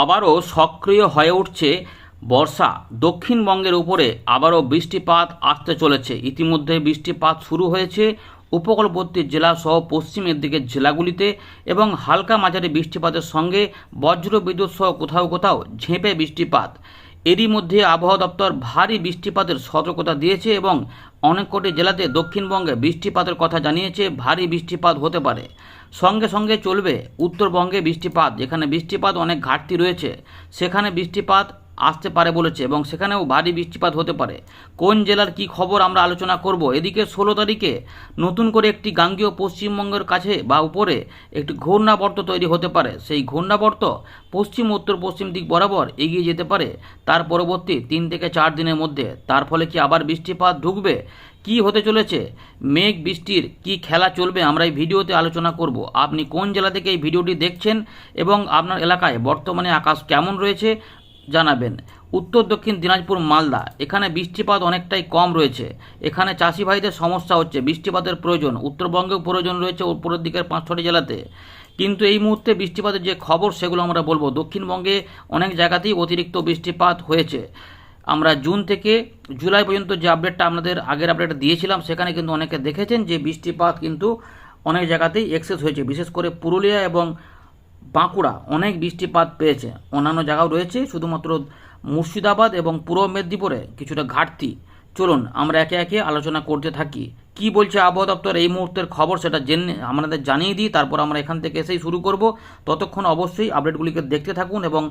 আবারও সক্রিয় হয়ে উঠছে বর্ষা। দক্ষিণবঙ্গের উপরে আবারও বৃষ্টিপাত আসতে চলেছে। ইতিমধ্যে বৃষ্টিপাত শুরু হয়েছে উপকূলবর্তী জেলা সহ পশ্চিমের দিকের জেলাগুলিতে এবং হালকা মাঝারি বৃষ্টিপাতের সঙ্গে বজ্র বিদ্যুৎ সহ কোথাও কোথাও ঝেঁপে বৃষ্টিপাত। এরই মধ্যে আবহাওয়া দপ্তর ভারী বৃষ্টিপাতের সতর্কতা দিয়েছে এবং অনেক কটি জেলাতে দক্ষিণবঙ্গে বৃষ্টিপাতের কথা জানিয়েছে, ভারী বৃষ্টিপাত হতে পারে। সঙ্গে সঙ্গে চলবে উত্তরবঙ্গে বৃষ্টিপাত, যেখানে বৃষ্টিপাত অনেক ঘাটতি রয়েছে। সেখানে বৃষ্টিপাত আসতে পারে বলেছে এবং সেখানেও ভারী বৃষ্টিপাত হতে পারে। কোন জেলার কি খবর আমরা আলোচনা করব? এদিকে ষোলো তারিখে নতুন করে একটি গাঙ্গীয় পশ্চিমবঙ্গের কাছে বা উপরে একটি ঘূর্ণাবর্ত তৈরি হতে পারে। সেই ঘূর্ণাবর্ত পশ্চিম, উত্তর, পশ্চিম দিক বরাবর এগিয়ে যেতে পারে। তার পরবর্তী তিন থেকে চার দিনের মধ্যে। তার ফলে কি আবার বৃষ্টিপাত ঢুকবে? কি হতে চলেছে? মেঘ, বৃষ্টির কি খেলা চলবে? আমরা এই ভিডিওতে আলোচনা করব। আপনি কোন জেলা থেকে এই ভিডিওটি দেখছেন এবং আপনার এলাকায় বর্তমানে আকাশ কেমন রয়েছে? জানাবেন। উত্তর দক্ষিণ দিনাজপুর, মালদা। এখানে বৃষ্টিপাত অনেকটাই কম রয়েছে। এখানে চাষি ভাইদের সমস্যা হচ্ছে বৃষ্টিপাতের প্রয়োজন। উত্তরবঙ্গেও প্রয়োজন রয়েছে উপরের দিকের পাঁচ ছটি জেলাতে। কিন্তু এই মুহূর্তে বৃষ্টিপাতের যে খবর, সেগুলো আমরা বলব। দক্ষিণবঙ্গে অনেক জায়গাতেই অতিরিক্ত বৃষ্টিপাত হয়েছে। আমরা জুন থেকে জুলাই পর্যন্ত যে আপডেটটা আপনাদের আগের আপডেট দিয়েছিলাম, সেখানে কিন্তু অনেকে দেখেছেন যে বৃষ্টিপাত কিন্তু অনেক জায়গাতেই এক্সেস হয়েছে। বিশেষ করে পুরুলিয়া এবং বাঁকুড়া অনেক বৃষ্টিপাত পেয়েছে। অন্যান্য জায়গাও রয়েছে, শুধুমাত্র মুর্শিদাবাদ এবং পূর্ব মেদিনীপুরে কিছুটা ঘাটতি। চলুন, আমরা একে একে আলোচনা করতে থাকি। কি বলছে আবহাওয়া দপ্তর? এই মুহূর্তের খবর সেটা জেনে আমাদের জানিয়ে দিই, তারপর আমরা এখান থেকে এসেই শুরু করব। ততক্ষণ অবশ্যই আপডেটগুলিকে দেখতে থাকুন এবং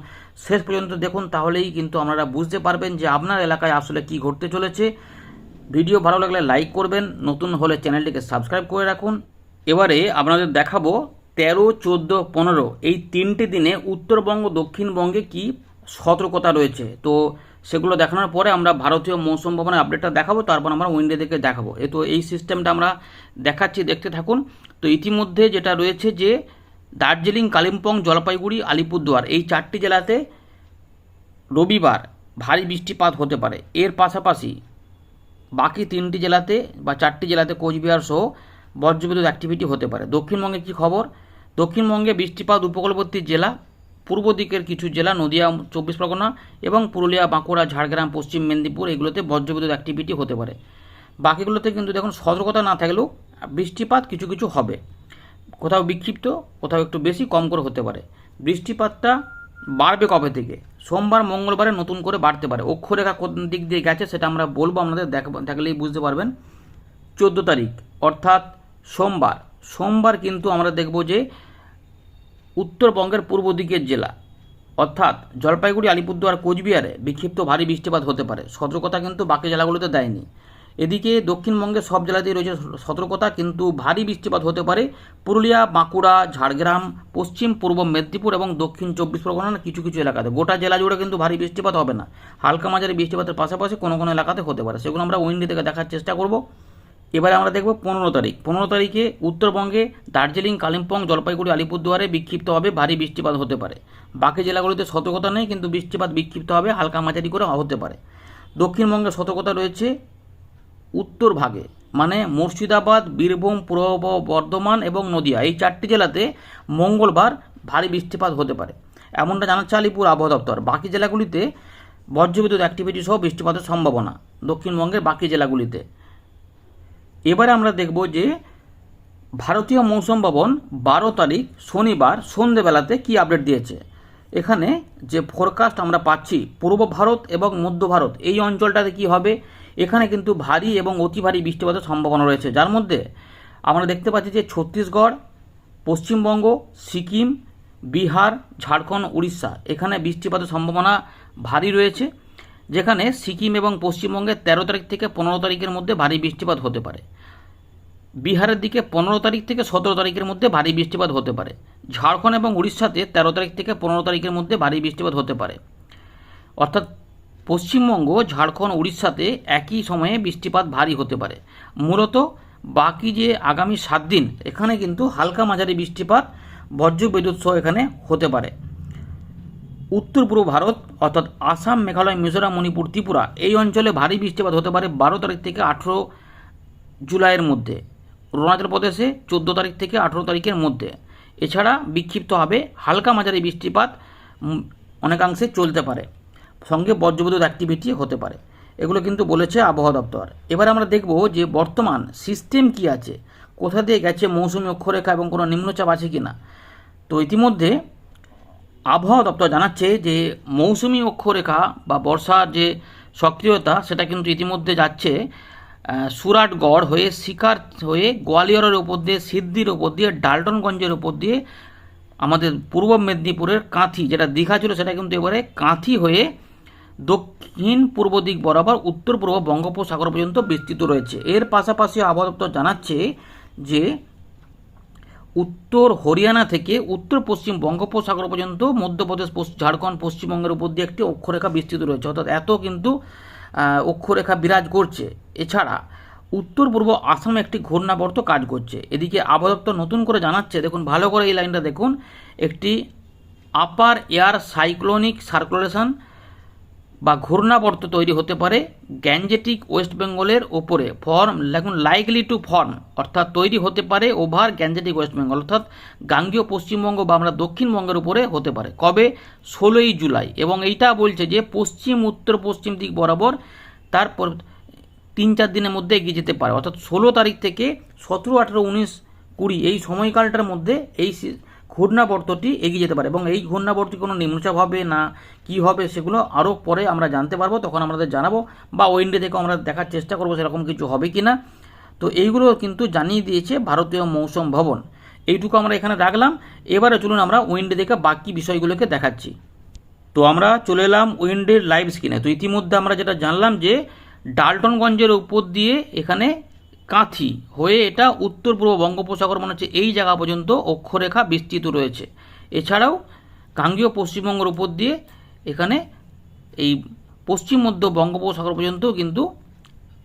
শেষ পর্যন্ত দেখুন, তাহলেই কিন্তু আপনারা বুঝতে পারবেন যে আপনার এলাকায় আসলে কি ঘটতে চলেছে। ভিডিও ভালো লাগলে লাইক করবেন, নতুন হলে চ্যানেলটিকে সাবস্ক্রাইব করে রাখুন। এবারে আপনাদের দেখাবো তেরো, চোদ্দ, পনেরো এই তিনটে দিনে উত্তরবঙ্গ, দক্ষিণবঙ্গে কি সতর্কতা রয়েছে? তো সেগুলো দেখানোর পরে আমরা ভারতীয় মৌসুম ভবনের আপডেটটা দেখাবো, তারপর আমরা উইন্ডে থেকে দেখাবো। এ তো এই সিস্টেমটা আমরা দেখাচ্ছি, দেখতে থাকুন। তো ইতিমধ্যে যেটা রয়েছে যে দার্জিলিং, কালিম্পং, জলপাইগুড়ি, আলিপুরদুয়ার এই চারটি জেলাতে রবিবার ভারী বৃষ্টিপাত হতে পারে। এর পাশাপাশি বাকি তিনটি জেলাতে বা চারটি জেলাতে কোচবিহার সহ বজ্রবিদ্যুৎ অ্যাক্টিভিটি হতে পারে। দক্ষিণবঙ্গে কী খবর? দক্ষিণবঙ্গে বৃষ্টিপাত উপকূলবর্তী জেলা, পূর্ব দিকের কিছু জেলা, নদিয়া, চব্বিশ পরগনা এবং পুরুলিয়া, বাঁকুড়া, ঝাড়গ্রাম, পশ্চিম মেদিনীপুর, এগুলোতে বজ্রবিদ্যুৎ অ্যাক্টিভিটি হতে পারে। বাকিগুলোতে কিন্তু দেখুন, সতর্কতা না থাকলেও বৃষ্টিপাত কিছু কিছু হবে। কোথাও বিক্ষিপ্ত, কোথাও একটু বেশি, কম করে হতে পারে। বৃষ্টিপাতটা বাড়বে কবে থেকে? সোমবার, মঙ্গলবারে নতুন করে বাড়তে পারে। অক্ষরেখা কোন দিক দিয়ে গেছে সেটা আমরা বলব, আপনাদের দেখ, দেখলেই বুঝতে পারবেন। চোদ্দ তারিখ, অর্থাৎ সোমবার। সোমবার কিন্তু আমরা দেখব যে উত্তরবঙ্গের পূর্ব দিকের জেলা, অর্থাৎ জলপাইগুড়ি, আলিপুরদুয়ার, কোচবিহারে বিক্ষিপ্ত ভারী বৃষ্টিপাত হতে পারে। সতর্কতা কিন্তু বাকি জেলাগুলোতে দেয়নি। এদিকে দক্ষিণবঙ্গের সব জেলাতেই রয়েছে সতর্কতা, কিন্তু ভারী বৃষ্টিপাত হতে পারে পুরুলিয়া, বাঁকুড়া, ঝাড়গ্রাম, পশ্চিম, পূর্ব মেদিনীপুর এবং দক্ষিণ চব্বিশ পরগনার কিছু কিছু এলাকাতে। গোটা জেলা জুড়ে কিন্তু ভারী বৃষ্টিপাত হবে না। হালকা মাঝারি বৃষ্টিপাতের পাশাপাশি কোনো কোনো এলাকাতে হতে পারে। সেগুলো আমরা উইন্ডি থেকে দেখার চেষ্টা করব। এবারে আমরা দেখব পনেরো তারিখ। পনেরো তারিখে উত্তরবঙ্গে দার্জিলিং, কালিম্পং, জলপাইগুড়ি, আলিপুরদুয়ারে বিক্ষিপ্ত হবে ভারী বৃষ্টিপাত হতে পারে। বাকি জেলাগুলিতে সতর্কতা নেই, কিন্তু বৃষ্টিপাত বিক্ষিপ্ত হবে, হালকা মাঝারি করে হতে পারে। দক্ষিণবঙ্গে সতর্কতা রয়েছে উত্তর ভাগে মানে মুর্শিদাবাদ, বীরভূম, পূর্ব বর্ধমান এবং নদিয়া। এই চারটি জেলাতে মঙ্গলবার ভারী বৃষ্টিপাত হতে পারে। এমনটা জানাচ্ছে আলিপুর আবহাওয়া দপ্তর। বাকি জেলাগুলিতে বজ্রবিদ্যুৎ অ্যাক্টিভিটি সহ বৃষ্টিপাতের সম্ভাবনা। দক্ষিণবঙ্গের বাকি জেলাগুলিতে। এবারে আমরা দেখব যে ভারতীয় মৌসুম ভবন বারো তারিখ, শনিবার, সন্ধেবেলাতে কি আপডেট দিয়েছে। এখানে যে ফোরকাস্ট আমরা পাচ্ছি, পূর্ব ভারত এবং মধ্য ভারত, এই অঞ্চলটাতে কি হবে? এখানে কিন্তু ভারী এবং অতি ভারী বৃষ্টিপাতের সম্ভাবনা রয়েছে। যার মধ্যে আমরা দেখতে পাচ্ছি যে ছত্তিশগড়, পশ্চিমবঙ্গ, সিকিম, বিহার, ঝাড়খণ্ড, উড়িষ্যা, এখানে বৃষ্টিপাতের সম্ভাবনা ভারী রয়েছে। যেখানে সিকিম এবং পশ্চিমবঙ্গের তেরো তারিখ থেকে পনেরো তারিখের মধ্যে ভারী বৃষ্টিপাত হতে পারে। বিহারের দিকে পনেরো তারিখ থেকে সতেরো তারিখের মধ্যে ভারী বৃষ্টিপাত হতে পারে। ঝাড়খণ্ড এবং উড়িষ্যাতে তেরো তারিখ থেকে পনেরো তারিখের মধ্যে ভারী বৃষ্টিপাত হতে পারে। অর্থাৎ পশ্চিমবঙ্গ, ঝাড়খণ্ড, উড়িষ্যাতে একই সময়ে বৃষ্টিপাত ভারী হতে পারে। মূলত বাকি যে আগামী সাত দিন, এখানে কিন্তু হালকা মাঝারি বৃষ্টিপাত বজ্র বিদ্যুৎ সহ এখানে হতে পারে। উত্তর পূর্ব ভারত, অর্থাৎ আসাম, মেঘালয়, মিজোরাম, মণিপুর, ত্রিপুরা এই অঞ্চলে ভারী বৃষ্টিপাত হতে পারে বারো তারিখ থেকে আঠেরো জুলাইয়ের মধ্যে। অরুণাচল প্রদেশে চোদ্দ তারিখ থেকে আঠেরো তারিখের মধ্যে। এছাড়া বিক্ষিপ্ত হবে হালকা মাঝারি বৃষ্টিপাত অনেকাংশে চলতে পারে। সঙ্গে বজ্রবিদ্যুৎ অ্যাক্টিভিটি হতে পারে। এগুলো কিন্তু বলেছে আবহাওয়া দপ্তর। এবার আমরা দেখব যে বর্তমান সিস্টেম কি আছে, কোথা দিয়ে গেছে মৌসুমি অক্ষরেখা এবং কোনো নিম্নচাপ আছে কি না তো ইতিমধ্যে আবহাওয়া দপ্তর জানাচ্ছে যে মৌসুমি অক্ষরেখা বা বর্ষার যে সক্রিয়তা, সেটা কিন্তু ইতিমধ্যে যাচ্ছে সুরাটগড় হয়ে শিকার হয়ে গোয়ালিয়রের ওপর দিয়ে, সিদ্ধির ওপর দিয়ে, ডাল্টনগঞ্জের ওপর দিয়ে, আমাদের পূর্ব মেদিনীপুরের কাঁথি, যেটা দীঘা ছিল সেটা কিন্তু এবারে কাঁথি হয়ে দক্ষিণ পূর্ব দিক বরাবর, উত্তর পূর্ব বঙ্গোপসাগর পর্যন্ত বিস্তৃত রয়েছে। এর পাশাপাশি আবহাওয়া দপ্তর জানাচ্ছে যে উত্তর হরিয়ানা থেকে উত্তর পশ্চিম বঙ্গোপসাগর পর্যন্ত, মধ্যপ্রদেশ ঝাড়খণ্ড, পশ্চিমবঙ্গের উপর দিয়ে একটি অক্ষরেখা বিস্তৃত রয়েছে। অর্থাৎ এত কিন্তু অক্ষরেখা বিরাজ করছে। এছাড়া উত্তর পূর্ব আসামে একটি ঘূর্ণাবর্ত কাজ করছে। এদিকে আবহাওয়া নতুন করে জানাচ্ছে, দেখুন ভালো করে এই লাইনটা দেখুন, একটি আপার এয়ার সাইক্লোনিক সার্কুলেশন বা ঘূর্ণাবর্ত তৈরি হতে পারে গ্যাঞ্জেটিক ওয়েস্ট বেঙ্গলের ওপরে ফর্ম, দেখুন লাইকলি টু ফর্ম অর্থাৎ তৈরি হতে পারে ওভার গ্যাঞ্জেটিক ওয়েস্ট বেঙ্গল, অর্থাৎ গাঙ্গীয় পশ্চিমবঙ্গ বা আমরা দক্ষিণবঙ্গের উপরে হতে পারে। কবে? ষোলোই জুলাই। এবং এইটা বলছে যে পশ্চিম, উত্তর, পশ্চিম দিক বরাবর তারপর তিন চার দিনের মধ্যে এগিয়ে যেতে পারে। অর্থাৎ ষোলো তারিখ থেকে সতেরো, আঠেরো, উনিশ, কুড়ি এই সময়কালটার মধ্যে এই ঘূর্ণাবর্তটি এগিয়ে যেতে পারে এবং এই ঘূর্ণাবর্তটি কোনো নিম্নচাপ হবে না, কি হবে সেগুলো আরও পরে আমরা জানতে পারব, তখন আমাদের জানাব বা ওয়েন্ডে থেকে আমরা দেখার চেষ্টা করব সেরকম কিছু হবে কি না তো এইগুলো কিন্তু জানিয়ে দিয়েছে ভারতীয় মৌসুম ভবন। এইটুকু আমরা এখানে রাখলাম। এবারে চলুন আমরা উইন্ডে দেখে বাকি বিষয়গুলোকে দেখাচ্ছি। তো আমরা চলে এলাম উইন্ডের লাইভ স্ক্রিনে। তো ইতিমধ্যে আমরা যেটা জানলাম যে ডাল্টনগঞ্জের উপর দিয়ে এখানে কাঁথি হয়ে এটা উত্তর পূর্ব বঙ্গোপসাগর মনে হচ্ছে এই জায়গা পর্যন্ত অক্ষরেখা বিস্তৃত রয়েছে। এছাড়াও গাঙ্গীয় পশ্চিমবঙ্গের উপর দিয়ে এখানে এই পশ্চিম মধ্য বঙ্গোপসাগর পর্যন্ত কিন্তু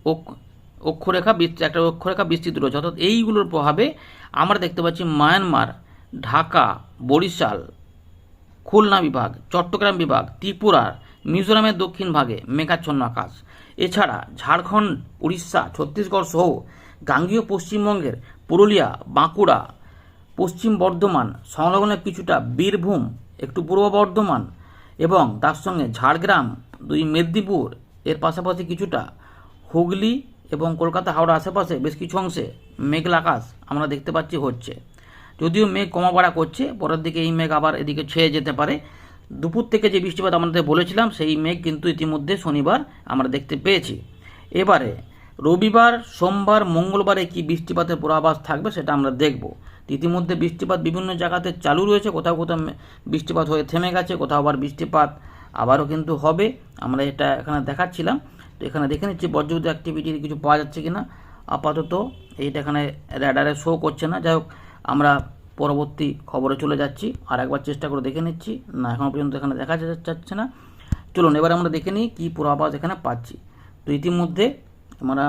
অক্ষ- অক্ষরেখা বিস্ত- একটা অক্ষরেখা বিস্তৃত রয়েছে। অর্থাৎ এইগুলোর প্রভাবে আমরা দেখতে পাচ্ছি মায়ানমার, ঢাকা, বরিশাল, খুলনা বিভাগ, চট্টগ্রাম বিভাগ, ত্রিপুরার মিজোরামের দক্ষিণ ভাগে মেঘাচ্ছন্ন আকাশ। এছাড়া ঝাড়খণ্ড, উড়িষ্যা, ছত্তিশগড় সহ গাঙ্গীয় পশ্চিমবঙ্গের পুরুলিয়া, বাঁকুড়া, পশ্চিম বর্ধমান সংলগ্ন কিছুটা বীরভূম, একটু পূর্ব বর্ধমান এবং তার সঙ্গে ঝাড়গ্রাম, দুই মেদিনীপুর, এর পাশাপাশি কিছুটা হুগলি এবং কলকাতা হাওড়া আশেপাশে বেশ কিছু অংশে মেঘলা আকাশ আমরা দেখতে পাচ্ছি হচ্ছে। যদিও মেঘ কমা বাড়া করছে, পরের দিকে এই মেঘ আবার এদিকে ছেয়ে যেতে পারে। দুপুর থেকে যে বৃষ্টিপাত আমাদের বলেছিলাম, সেই মেঘ কিন্তু ইতিমধ্যে শনিবার আমরা দেখতে পেয়েছি। এবারে, রবিবার, সোমবার, মঙ্গলবারে কি বৃষ্টিপাতের পূর্বাভাস থাকবে সেটা আমরা দেখব। ইতিমধ্যে বৃষ্টিপাত বিভিন্ন জায়গাতে চালু রয়েছে, কোথাও কোথাও বৃষ্টিপাত হয়ে থেমে গেছে, কোথাও আবার বৃষ্টিপাত আবারও কিন্তু হবে। আমরা এটা এখানে দেখাচ্ছিলাম। তো এখানে দেখে নিচ্ছি, বজ্রবিদ্যুৎ অ্যাক্টিভিটির কিছু পাওয়া যাচ্ছে কিনা। আপাতত এইটা এখানে র্যাডারে শো করছে না। যাই হোক, আমরা পরবর্তী খবরে চলে যাচ্ছি। আর একবার চেষ্টা করে দেখে নিচ্ছি। না এখনও পর্যন্ত এখানে দেখা যাচ্ছে না। চলুন, এবার আমরা দেখে নিই কী পূর্বাভাস এখানে পাচ্ছি। তো ইতিমধ্যে আমরা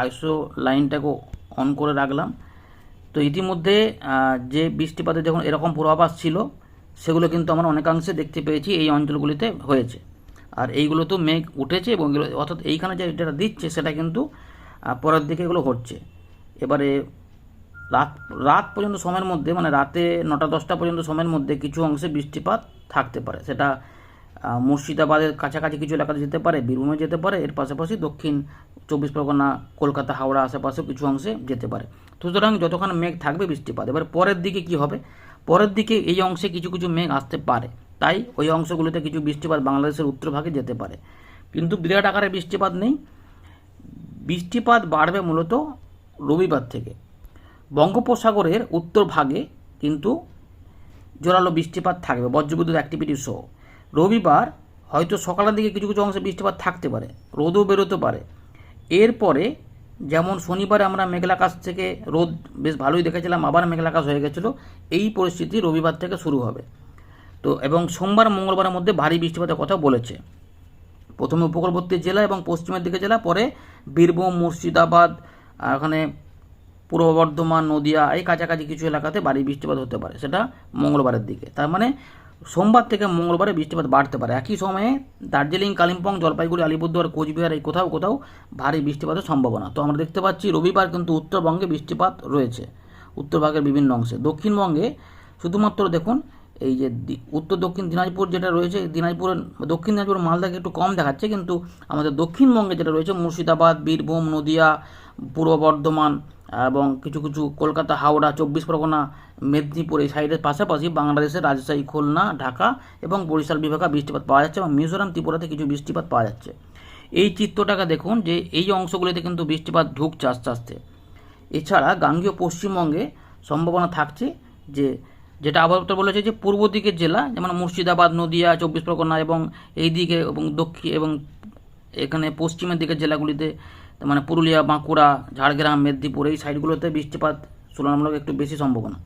আইসো লাইনটাকে অন করে রাখলাম। তো ইতিমধ্যে যে বৃষ্টিপাতের যখন এরকম পূর্বাভাস ছিল, সেগুলো কিন্তু আমরা অনেকাংশে দেখতে পেয়েছি এই অঞ্চলগুলিতে হয়েছে। আর এইগুলো তো মেঘ উঠেছে এবং অর্থাৎ এইখানে যে যেটা দিচ্ছে, সেটা কিন্তু পরের দিকে এগুলো হচ্ছে এবারে রাত রাত পর্যন্ত সময়ের মধ্যে মানে রাতে নটা, দশটা পর্যন্ত সময়ের মধ্যে কিছু অংশে বৃষ্টিপাত থাকতে পারে। সেটা মুর্শিদাবাদের কাছাকাছি কিছু এলাকাতে যেতে পারে, বীরভূমে যেতে পারে, এর পাশাপাশি দক্ষিণ চব্বিশ পরগনা, কলকাতা, হাওড়া আশেপাশেও কিছু অংশে যেতে পারে। সুতরাং যতক্ষণ মেঘ থাকবে বৃষ্টিপাত, এবার পরের দিকে কি হবে? পরের দিকে এই অংশে কিছু কিছু মেঘ আসতে পারে, তাই ওই অংশগুলিতে কিছু বৃষ্টিপাত বাংলাদেশের উত্তর ভাগে যেতে পারে। কিন্তু বিরাট আকারে বৃষ্টিপাত নেই। বৃষ্টিপাত বাড়বে মূলত রবিবার থেকে। বঙ্গোপসাগরের উত্তর ভাগে কিন্তু জোরালো বৃষ্টিপাত থাকবে, বজ্রবিদ্যুৎ অ্যাক্টিভিটি সহ রবিবার হয়তো সকালের দিকে কিছু কিছু অংশে বৃষ্টিপাত থাকতে পারে, রোদও বেরোতে পারে। এরপরে যেমন শনিবারে আমরা মেঘলাকাশ থেকে রোদ বেশ ভালোই দেখেছিলাম, আবার মেঘলাকাশ হয়ে গেছিল, এই পরিস্থিতি রবিবার থেকে শুরু হবে। তো, এবং সোমবার, মঙ্গলবারের মধ্যে ভারী বৃষ্টিপাতের কথা বলেছে। প্রথমে উপকূলবর্তী জেলা এবং পশ্চিমের দিকে জেলা, পরে বীরভূম, মুর্শিদাবাদ ওখানে পূর্ব বর্ধমান, নদিয়া, এই কাছাকাছি কিছু এলাকাতে ভারী বৃষ্টিপাত হতে পারে। সেটা মঙ্গলবারের দিকে। তার মানে সোমবার থেকে মঙ্গলবারে বৃষ্টিপাত বাড়তে পারে। একই সময়ে দার্জিলিং, কালিম্পং, জলপাইগুড়ি, আলিপুরদুয়ার, কোচবিহার, এই কোথাও কোথাও ভারী বৃষ্টিপাতের সম্ভাবনা। তো আমরা দেখতে পাচ্ছি রবিবার কিন্তু উত্তরবঙ্গে বৃষ্টিপাত রয়েছে উত্তরভাগের বিভিন্ন অংশে। দক্ষিণবঙ্গে শুধুমাত্র দেখুন, এই যে উত্তর দক্ষিণ দিনাজপুর যেটা রয়েছে দিনাজপুরের দক্ষিণ দিনাজপুর মালদাকে একটু কম দেখাচ্ছে, কিন্তু আমাদের দক্ষিণবঙ্গে যেটা রয়েছে, মুর্শিদাবাদ, বীরভূম, নদিয়া, পূর্ব বর্ধমান এবং কিছু কিছু কলকাতা, হাওড়া, চব্বিশ পরগনা, মেদিনীপুর এই সাইডের পাশাপাশি বাংলাদেশের রাজশাহী, খুলনা, ঢাকা এবং বরিশাল বিভাগে বৃষ্টিপাত পাওয়া যাচ্ছে এবং মিজোরাম, ত্রিপুরাতে কিছু বৃষ্টিপাত পাওয়া যাচ্ছে। এই চিত্রটাকে দেখুন যে এই অংশগুলিতে কিন্তু বৃষ্টিপাত ঢুকছে আস্তে আস্তে। এছাড়া গাঙ্গীয় পশ্চিমবঙ্গে সম্ভাবনা থাকছে যে, যেটা আবহাওয়া বলেছে যে পূর্ব দিকের জেলা, যেমন মুর্শিদাবাদ, নদিয়া, চব্বিশ পরগনা এবং এই দিকে এবং দক্ষিণ এবং এখানে পশ্চিমের দিকের জেলাগুলিতে মানে পুরুলিয়া, বাঁকুড়া, ঝাড়গ্রাম, মেদিনীপুর এই সাইডগুলোতে বৃষ্টিপাত তুলনামূলক একটু বেশি সম্ভাবনা।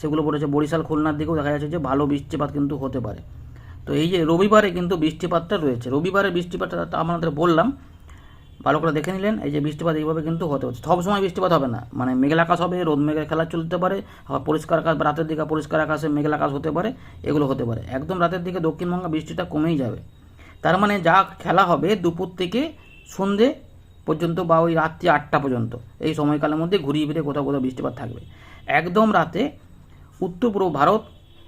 সেগুলো বলেছে বরিশাল, খুলনার দিকেও দেখা যাচ্ছে যে ভালো বৃষ্টিপাত কিন্তু হতে পারে। তো এই যে রবিবারে কিন্তু বৃষ্টিপাতটা রয়েছে। রবিবারে বৃষ্টিপাতটা আপনাদের বললাম, ভালো করে দেখে নিলেন, এই যে বৃষ্টিপাত এইভাবে কিন্তু হতে সব সময় বৃষ্টিপাত হবে না। মানে মেঘলা আকাশ হবে, রোদ মেঘের খেলা চলতে পারে, আবার পরিষ্কার আকাশ রাতের দিকে পরিষ্কার আকাশে মেঘলা আকাশ হতে পারে, এগুলো হতে পারে। একদম রাতের দিকে দক্ষিণবঙ্গে বৃষ্টিটা কমেই যাবে। তার মানে যা খেলা হবে দুপুর থেকে সন্ধে পর্যন্ত বা ওই রাত্রি আটটা পর্যন্ত। এই সময়কালের মধ্যে ঘুরিয়ে ফিরে কোথাও কোথাও বৃষ্টিপাত থাকবে। একদম রাতে উত্তর পূর্ব ভারত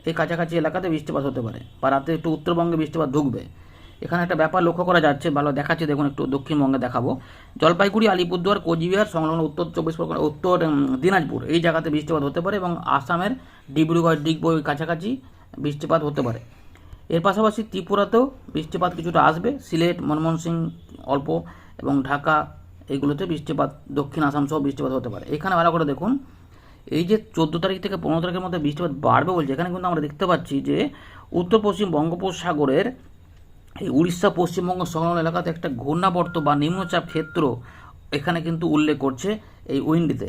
এই কাছাকাছি এলাকাতে বৃষ্টিপাত হতে পারে বা রাতে একটু উত্তরবঙ্গে বৃষ্টিপাত ঢুকবে। এখানে একটা ব্যাপার লক্ষ্য করা যাচ্ছে, ভালো দেখাচ্ছে, দেখুন একটু দক্ষিণবঙ্গে দেখাবো। জলপাইগুড়ি, আলিপুরদুয়ার, কোচবিহার, সংলগ্ন উত্তর চব্বিশ পরগনা, উত্তর দিনাজপুর এই জায়গাতে বৃষ্টিপাত হতে পারে এবং আসামের ডিব্রুগড়, ডিগবই কাছাকাছি বৃষ্টিপাত হতে পারে। এর পাশাপাশি ত্রিপুরাতেও বৃষ্টিপাত কিছুটা আসবে। সিলেট, মনমোহন সিং অল্প এবং ঢাকা, এগুলোতে বৃষ্টিপাত, দক্ষিণ আসাম সহ বৃষ্টিপাত হতে পারে। এখানে ভালো করে দেখুন, এই যে চোদ্দ তারিখ থেকে পনেরো তারিখের মধ্যে বৃষ্টিপাত বাড়বে বলছে, এখানে কিন্তু আমরা দেখতে পাচ্ছি যে উত্তর পশ্চিম বঙ্গোপসাগরের এই উড়িষ্যা, পশ্চিমবঙ্গ সংলগ্ন এলাকাতে একটা ঘূর্ণাবর্ত বা নিম্নচাপ ক্ষেত্র এখানে কিন্তু উল্লেখ করছে এই উইন্ডিতে।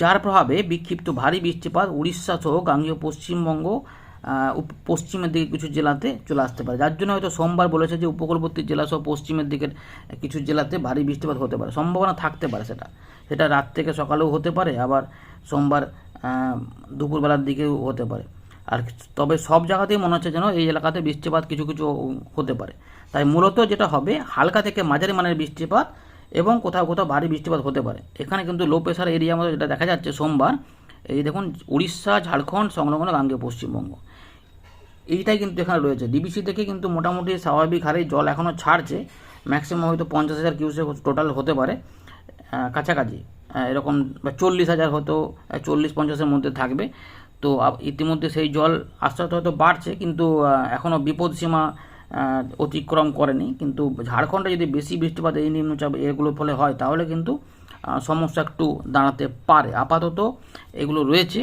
যার প্রভাবে বিক্ষিপ্ত ভারী বৃষ্টিপাত উড়িষ্যা সহ গাঙ্গীয় পশ্চিমবঙ্গ পশ্চিমের দিকে কিছু জেলাতে চলে আসতে পারে। যার জন্য হয়তো সোমবার বলেছে যে উপকূলবর্তী জেলা সহ পশ্চিমের দিকের কিছু জেলাতে ভারী বৃষ্টিপাত হতে পারে। সম্ভাবনা থাকতে পারে সেটা। সেটা রাত থেকে সকালেও হতে পারে, আবার সোমবার দুপুরবেলার দিকেও হতে পারে। আর তবে সব জায়গাতেই মনে হচ্ছে যেন এই এলাকাতে বৃষ্টিপাত কিছু কিছু হতে পারে। তাই মূলত যেটা হবে, হালকা থেকে মাঝারি মানের বৃষ্টিপাত এবং কোথাও কোথাও ভারী বৃষ্টিপাত হতে পারে। এখানে কিন্তু লো প্রেশার এরিয়ার মধ্যে যেটা দেখা যাচ্ছে সোমবার, এই দেখুন, উড়িষ্যা, ঝাড়খণ্ড, সংলগ্ন গাঙ্গে পশ্চিমবঙ্গ। এইটাই কিন্তু এখানে রয়েছে। ডিবিসি থেকে কিন্তু মোটামুটি স্বাভাবিক হারে জল এখনও ছাড়ছে। ম্যাক্সিমাম হয়তো পঞ্চাশ হাজার কিউসেক টোটাল হতে পারে। কাছাকাছি। এরকম চল্লিশ হাজার হয়তো চল্লিশ পঞ্চাশের মধ্যে থাকবে। তো ইতিমধ্যে সেই জল আস্তে আস্তে হয়তো বাড়ছে, কিন্তু এখনও বিপদসীমা অতিক্রম করেনি। কিন্তু ঝাড়খণ্ডে যদি বেশি বৃষ্টিপাত, এই নিম্নচাপ, এগুলোর ফলে হয়, তাহলে কিন্তু সমস্যা একটু দাঁড়াতে পারে। আপাতত এগুলো রয়েছে।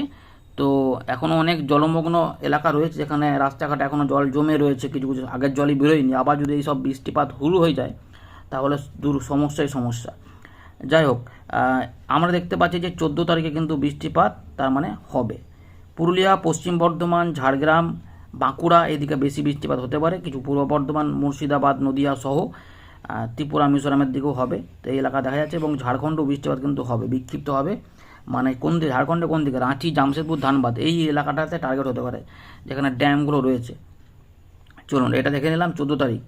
তো এখনও অনেক জলমগ্ন এলাকা রয়েছে যেখানে রাস্তাঘাটে এখনও জল জমে রয়েছে, কিছু কিছু আগের জলই বেরোয়নি, আবার যদি এই সব বৃষ্টিপাত হুরু হয়ে যায়, তাহলে দূর সমস্যাই সমস্যা। যাই হোক আমরা দেখতে পাচ্ছি যে চোদ্দ তারিখে কিন্তু বৃষ্টিপাত তার মানে হবে। পুরুলিয়া, পশ্চিম বর্ধমান, ঝাড়গ্রাম, বাঁকুড়া এদিকে বেশি বৃষ্টিপাত হতে পারে, কিছু পূর্ব বর্ধমান, মুর্শিদাবাদ, নদিয়া সহ ত্রিপুরা, মিজোরামের দিকেও হবে। তো এই এলাকা দেখা যাচ্ছে এবং ঝাড়খণ্ডও বৃষ্টিপাত কিন্তু হবে, বিক্ষিপ্ত হবে। মানে কোন দিকে ঝাড়খণ্ডে কোন দিকে? রাঁচি, জামশেদপুর, ধানবাদ, এই এলাকাটাতে টার্গেট হতে পারে, যেখানে ড্যামগুলো রয়েছে। চলুন, এটা দেখে নিলাম চোদ্দ তারিখ।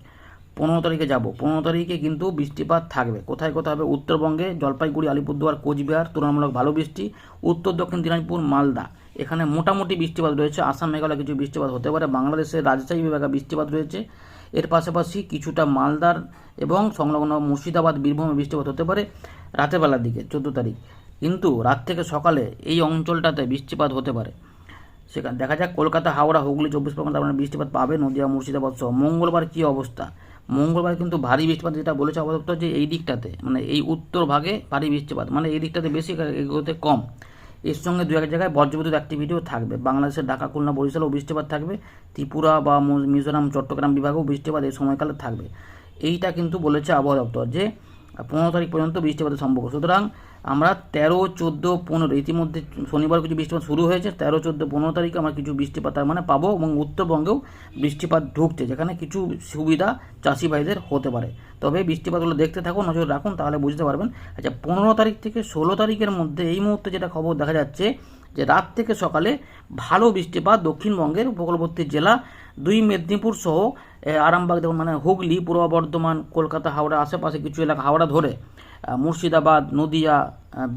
পনেরো তারিখে যাব। পনেরো তারিখে কিন্তু বৃষ্টিপাত থাকবে। কোথায় কোথায় হবে? উত্তরবঙ্গে জলপাইগুড়ি, আলিপুরদুয়ার, কোচবিহার, তুলনামূলক ভালো বৃষ্টি। উত্তর, দক্ষিণ দিনাজপুর, মালদা। এখানে মোটামুটি বৃষ্টিপাত রয়েছে। আসাম, মেঘালয় কিছু বৃষ্টিপাত হতে পারে। বাংলাদেশের রাজশাহী বিভাগে বৃষ্টিপাত রয়েছে। এর পাশাপাশি কিছুটা মালদার এবং সংলগ্ন মুর্শিদাবাদ, বীরভূমে বৃষ্টিপাত হতে পারে রাতের বেলার দিকে, চোদ্দ তারিখ। কিন্তু রাত থেকে সকালে এই অঞ্চলটাতে বৃষ্টিপাত হতে পারে। সেখানে দেখা যাক কলকাতা, হাওড়া, হুগলি, চব্বিশ পরগনা তার মানে বৃষ্টিপাত পাবে, নদীয়া, মুর্শিদাবাদ সহ। মঙ্গলবার কী অবস্থা? মঙ্গলবার কিন্তু ভারী বৃষ্টিপাত যেটা বলেছে দপ্তর যে এই দিকটাতে মানে এই উত্তর ভাগে ভারী বৃষ্টিপাত মানে এই দিকটাতে বেশি এগুলোতে কম। এর সঙ্গে দু এক জায়গায় বজ্রবিদ্যুৎ অ্যাক্টিভিটিও থাকবে। বাংলাদেশের ঢাকা, খুলনা, বরিশালেও বৃষ্টিপাত থাকবে। ত্রিপুরা বা মিজোরাম, চট্টগ্রাম বিভাগেও বৃষ্টিপাত এই সময়কালে থাকবে। এইটা কিন্তু বলেছে আবহাওয়া দপ্তর যে পনেরো তারিখ পর্যন্ত বৃষ্টিপাতের সম্ভব সুতরাং আমরা তেরো, চোদ্দ, পনেরো, ইতিমধ্যে শনিবার কিছু বৃষ্টিপাত শুরু হয়েছে, তেরো, চোদ্দ, পনেরো তারিখে আমরা কিছু বৃষ্টিপাত তার মানে পাবো এবং উত্তরবঙ্গেও বৃষ্টিপাত ঢুকছে, যেখানে কিছু সুবিধা চাষি ভাইদের হতে পারে। তবে বৃষ্টিপাতগুলো দেখতে থাকুন, নজর রাখুন, তাহলে বুঝতে পারবেন। আচ্ছা পনেরো তারিখ থেকে ষোলো তারিখের মধ্যে এই মুহূর্তে যেটা খবর দেখা যাচ্ছে, যে রাত থেকে সকালে ভালো বৃষ্টিপাত দক্ষিণবঙ্গের উপকূলবর্তী জেলা, দুই মেদিনীপুর সহ আরামবাগ দেখুন মানে হুগলি, পূর্ব বর্ধমান, কলকাতা, হাওড়া, আশেপাশে কিছু এলাকা, হাওড়া ধরে মুর্শিদাবাদ, নদিয়া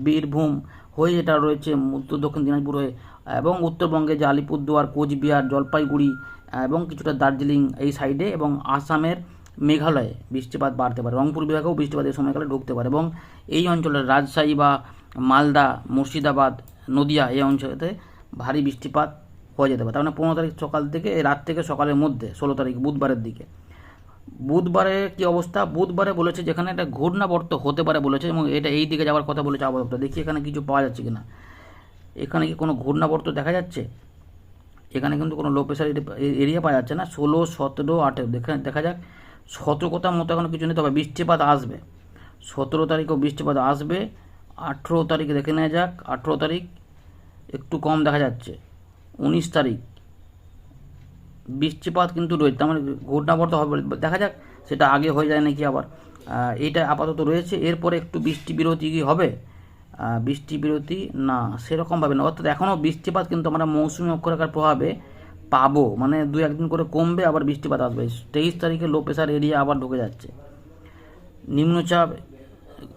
বীরভূম, হয়ে যেটা রয়েছে উত্তর দক্ষিণ দিনাজপুর হয়ে, এবং উত্তরবঙ্গে যে আলিপুরদুয়ার, কোচবিহার, জলপাইগুড়ি এবং কিছুটা দার্জিলিং এই সাইডে এবং আসামের মেঘালয়ে বৃষ্টিপাত বাড়তে পারে, রংপুর বিভাগেও বৃষ্টিপাত এই সময়কালে ঢুকতে পারে, এবং এই অঞ্চলের রাজশাহী বা মালদা, মুর্শিদাবাদ, নদিয়া এই অঞ্চলেতে ভারী বৃষ্টিপাত হয়ে যেতে পারে। তার মানে পনেরো তারিখ সকাল থেকে রাত থেকে সকালের মধ্যে, ষোলো তারিখ বুধবারের দিকে। বুধবারে কি অবস্থা? বুধবারে বলেছে যেখানে একটা ঘূর্ণাবর্ত হতে পারে বলেছে, এবং এটা এই দিকে যাওয়ার কথা বলেছে আবহাওয়া দেখি এখানে কিছু পাওয়া যাচ্ছে কিনা। এখানে কি কোনো ঘূর্ণাবর্ত দেখা যাচ্ছে? এখানে কিন্তু কোনো লো প্রেশার এরিয়া পাওয়া যাচ্ছে না। ষোলো, সতেরো, আঠেরো, দেখা দেখা যাক। সতর্কতার মতো এখন কিছু নেই, তবে বৃষ্টিপাত আসবে। সতেরো তারিখও বৃষ্টিপাত আসবে। আঠেরো তারিখ দেখে নেওয়া যাক। আঠেরো তারিখ একটু কম দেখা যাচ্ছে। উনিশ তারিখ। বৃষ্টিপাত কিন্তু রয়েছে, তার মানে ঘূর্ণাবর্ত হবে দেখা যাক, সেটা আগে হয়ে যায় নাকি আবার। এইটা আপাতত রয়েছে, এরপরে একটু বৃষ্টি বিরতি কি হবে? বৃষ্টি বিরতি, না সেরকমভাবে না। অর্থাৎ এখনও বৃষ্টিপাত কিন্তু আমরা মৌসুমি অক্ষরেখার প্রভাবে পাবো। মানে দু একদিন করে কমবে, আবার বৃষ্টিপাত আসবে। তেইশ তারিখে লো প্রেশার এরিয়া আবার ঢুকে যাচ্ছে। নিম্নচাপ,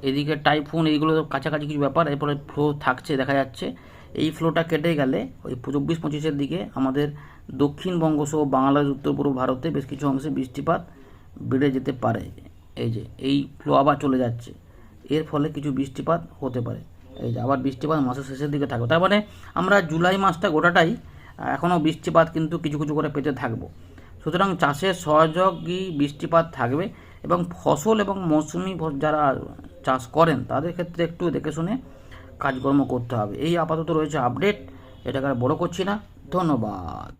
এদিকে টাইফুন এইগুলো কাছাকাছি কিছু ব্যাপার, এরপরে ফ্লো থাকছে, দেখা যাচ্ছে। এই ফ্লোটা কেটে গেলে ওই চব্বিশ পঁচিশের দিকে আমাদের দক্ষিণবঙ্গ সহ বাংলাদেশ উত্তর পূর্ব ভারতে বেশ কিছু অংশে বৃষ্টিপাত বেড়ে যেতে পারে। এই যে, এই ফ্লো আবার চলে যাচ্ছে। এর ফলে কিছু বৃষ্টিপাত হতে পারে। এই যে, আবার বৃষ্টিপাত মাসের শেষের দিকে থাকবে। তার মানে আমরা জুলাই মাসটা গোটাটাই এখনও বৃষ্টিপাত কিন্তু কিছু কিছু করে পেতে থাকব। সুতরাং চাষের সহযোগী বৃষ্টিপাত থাকবে এবং ফসল এবং মৌসুমি যারা চাষ করেন, তাদের ক্ষেত্রে একটু দেখে শুনে কাজকর্ম করতে হবে। এই আপাতত রয়েছে আপডেট এটাকে আর বড়ো করছি না। ধন্যবাদ।